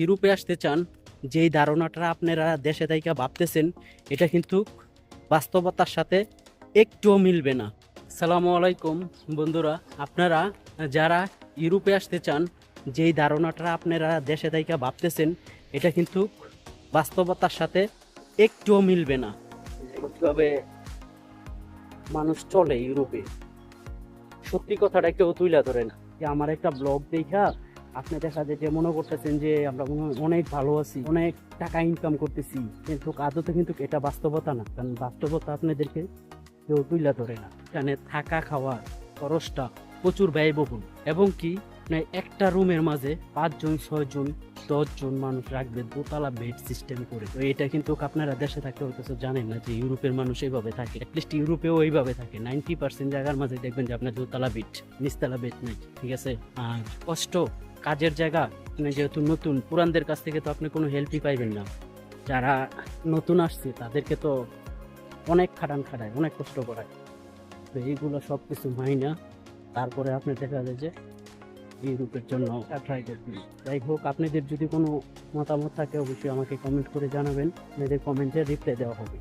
ইউরোপে আসতে চান, যেই ধারণাটা আপনারা দেশে থেকে ভাবতেছেন, এটা কিন্তু বাস্তবতার সাথে একটুও মিলবে না। সালামু আলাইকুম, বন্ধুরা। আপনারা যারা ইউরোপে আসতে চান, যেই ধারণাটা আপনারা দেশে থেকে ভাবতেছেন, এটা কিন্তু বাস্তবতার সাথে একটুও মিলবে না। তবে মানুষ চলে ইউরোপে? সত্যি কথাটা কেউ তুইলা ধরে না। যে আমার একটা ব্লগ দেখা আপনি দেখা যায় যে মনে করতেছেন যে আমরা অনেক ভালো আছি, অনেক টাকা ইনকাম করতেছি, কিন্তু আদতে কিন্তু এটা বাস্তবতা না। কারণ বাস্তবতা আপনাদেরকে কেউ তুইলা ধরে না। এখানে থাকা খাওয়া খরচটা প্রচুর ব্যয়বহুল। এবং কি মানে একটা রুমের মাঝে পাঁচজন, ছয়জন, দশজন মানুষ রাখবে, দোতলা বেড সিস্টেম করে। তো এটা কিন্তু আপনারা দেশে থাকতে হয়তো জানেন না যে ইউরোপের মানুষ এইভাবে থাকে। অ্যাটলিস্ট ইউরোপেও এইভাবে থাকে। নাইনটি পার্সেন্ট জায়গার মাঝে দেখবেন যে আপনার দোতলা বেড নিচতলা বেড নেই, ঠিক আছে? আর কষ্ট কাজের জায়গা, আপনি যেহেতু নতুন, পুরানদের কাছ থেকে তো আপনি কোনো হেল্পই পাইবেন না। যারা নতুন আসছে, তাদেরকে তো অনেক খাটান খাটায়, অনেক কষ্ট করায়। তো এইগুলো সব কিছু মাইনা তারপরে আপনি দেখা যায় যে ইউরোপের জন্য যাই হোক, আপনাদের যদি কোনো মতামত থাকে, অবশ্যই আমাকে কমেন্ট করে জানাবেন। আপনাদের কমেন্টে রিপ্লাই দেওয়া হবে।